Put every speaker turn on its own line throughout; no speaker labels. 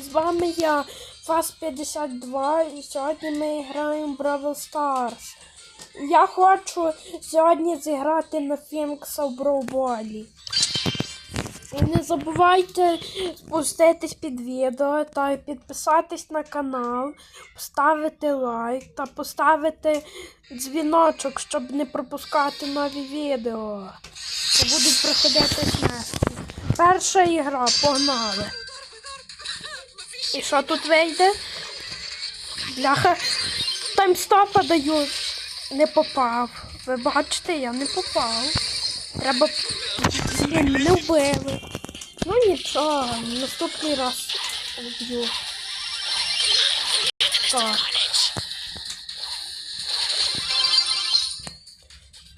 З вами я, Фас52, і сьогодні ми граємо в Brawl Stars. Я хочу сьогодні зіграти на Фінкса в Броуболі. І не забувайте спуститись під відео та підписатись на канал, поставити лайк та поставити дзвіночок, щоб не пропускати нові відео. будуть проходити смерті. Перша ігра, погнали. І що тут вийде? Бляха. Таймстопа даю. Не попав. Ви бачите, я не попав. Треба. Блін, не вбили. Ну нічого, наступний раз вб'ю. Так.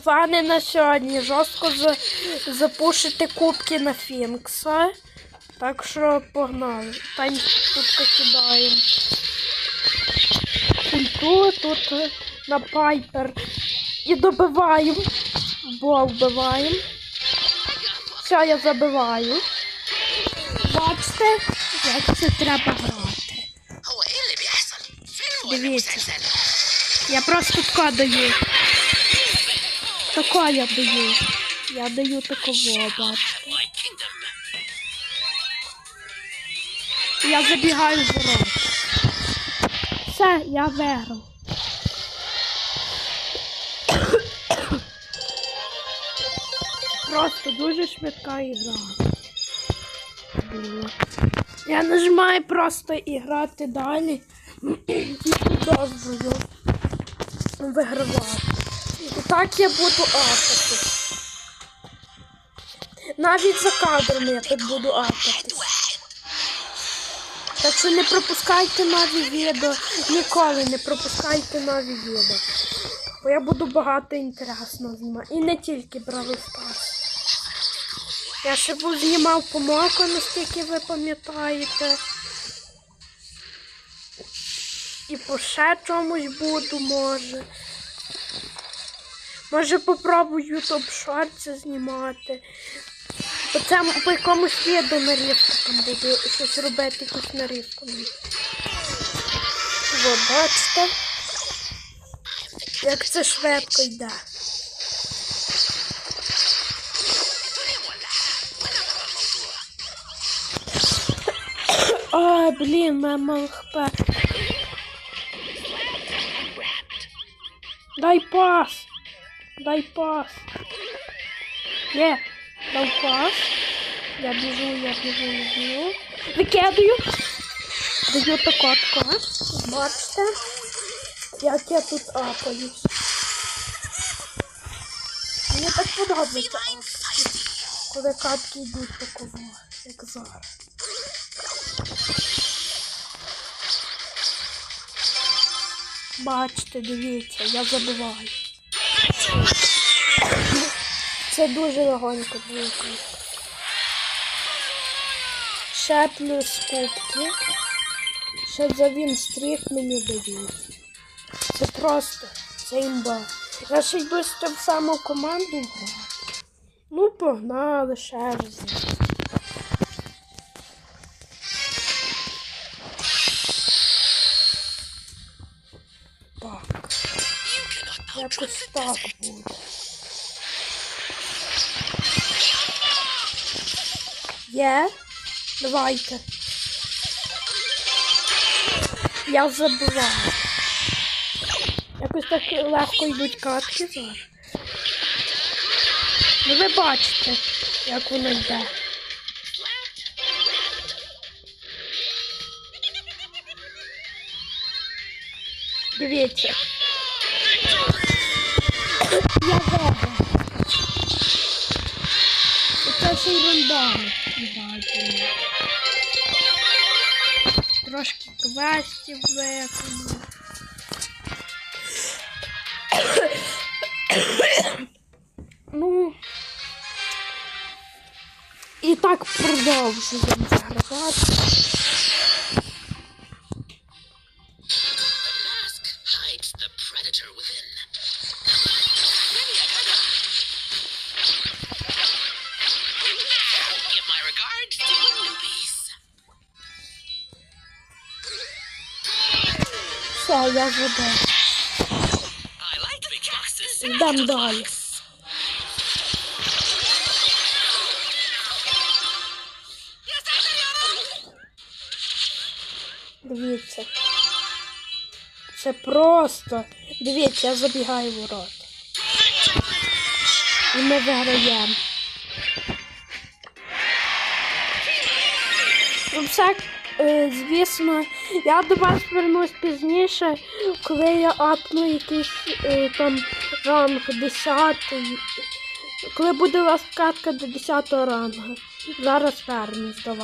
Плани на сьогодні. Жорстко за... запушити кубки на Фінкса. Так що погнали. Тань тут покидаємо. Культу тут е, на пайпер. І добиваємо. Бо вбиваємо. Все, я забиваю. Бачите, як це треба грати. Дивіться. Я просто така даю. Така я даю. Я даю такого, бачите. Я забігаю в ворот. Все, я виграв. Просто дуже швидка ігра. Я нажимаю просто і грати далі і продовжую вигравати. І так я буду апати. Навіть за кадром я тут буду апати. Так що не пропускайте нові відео. Ніколи не пропускайте нові відео. Бо я буду багато інтересного знімати. І не тільки Бравл Старс. Я ще був знімав помоку, наскільки ви пам'ятаєте. І по ще чомусь буду, може. Може попробую YouTube шорти знімати. Цьому по якомусь відео нарізку там буду щось робити, якусь нарізку. Во, бачите? Як це швидко йде. Ай, блін, мало хп. Дай пас. Дай пас. Є, дав пас. Я біжу, я біжу, я біжу. Викидаю. Даю тако, тако. Бачите? Як я тут апаюсь. Мені так подобається. Коли катки йдуть такого, як зараз. Бачите, дивіться, я забуваю. Це дуже легонько було. Ще плюс кубки. Ще за він стріх мені дають. Це просто, це імба. Я ще йду з тим саму команду грати. Ну, погнали ще раз. Так. Якось так буде. Є? Давайте. Я забуваю. Якось так легко йдуть катки зараз. Ну ви бачите, як воно йде. Дивіться. Я виграв. І це ще й рандом грати. Трошки квестів виконав. ну. І так продовжуємо загравати.
mask hides.
Все, я
boxes.
Йдемо далі. Дивіться. Це просто. Дивіться, я забігаю в ворота. І ми виграємо. Ну, все, е, звісно, я до вас вернусь пізніше, коли я апну якийсь е, там ранг 10. Коли буде у вас катка до 10 рангу. Зараз вернусь до вас.